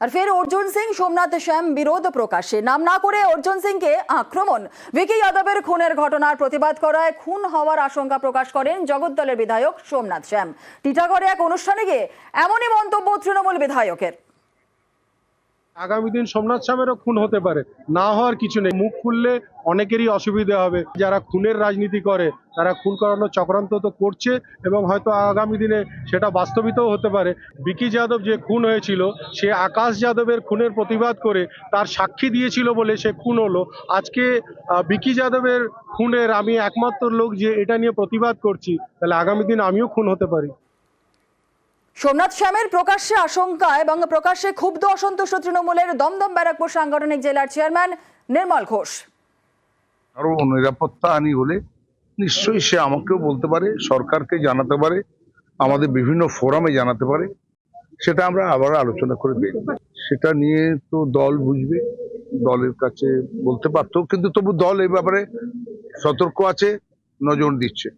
আর ফের অর্জুন সিং, সোমনাথ শ্যাম বিরোধ প্রকাশে নাম না করে অর্জুন সিংকে আক্রমণ। ভিকি যাদবের খুনের ঘটনার প্রতিবাদ করায় খুন হওয়ার আশঙ্কা প্রকাশ করেন জগদ্দলের বিধায়ক সোমনাথ শ্যাম। টিটাগড়ে এক অনুষ্ঠানে গিয়ে এমনই মন্তব্য তৃণমূল বিধায়কের। আগামী দিন সোমনাথ স্বামীরও খুন হতে পারে। না হওয়ার কিছু নেই। মুখ খুললে অনেকেরই অসুবিধা হবে। যারা খুনের রাজনীতি করে, তারা খুন করানোর চক্রান্ত তো করছে এবং হয়তো আগামী দিনে সেটা বাস্তবিতও হতে পারে। বিকি যাদব যে খুন হয়েছিল, সে আকাশ যাদবের খুনের প্রতিবাদ করে তার সাক্ষী দিয়েছিল বলে সে খুন হলো। আজকে বিকি যাদবের খুনের আমি একমাত্র লোক যে এটা নিয়ে প্রতিবাদ করছি, তাহলে আগামী দিন আমিও খুন হতে পারি। সোমনাথ শ্যামের প্রকাশ্যে আশঙ্কা এবং প্রকাশ্যে ক্ষুব্ধ অসন্তুষ্ট তৃণমূলের দমদম ব্যারাকপুর সাংগঠনিক জেলার চেয়ারম্যান নির্মল ঘোষ। আরও নিরাপত্তা আনি হলে নিশ্চয়ই সে আমাকেও বলতে পারে, সরকারকে জানাতে পারে, আমাদের বিভিন্ন ফোরামে জানাতে পারে। সেটা আমরা আবার আলোচনা করে দেখব। সেটা নিয়ে তো দল বুঝবে, দলের কাছে বলতে পারতো, কিন্তু তবু দল এই ব্যাপারে সতর্ক আছে, নজর দিচ্ছে।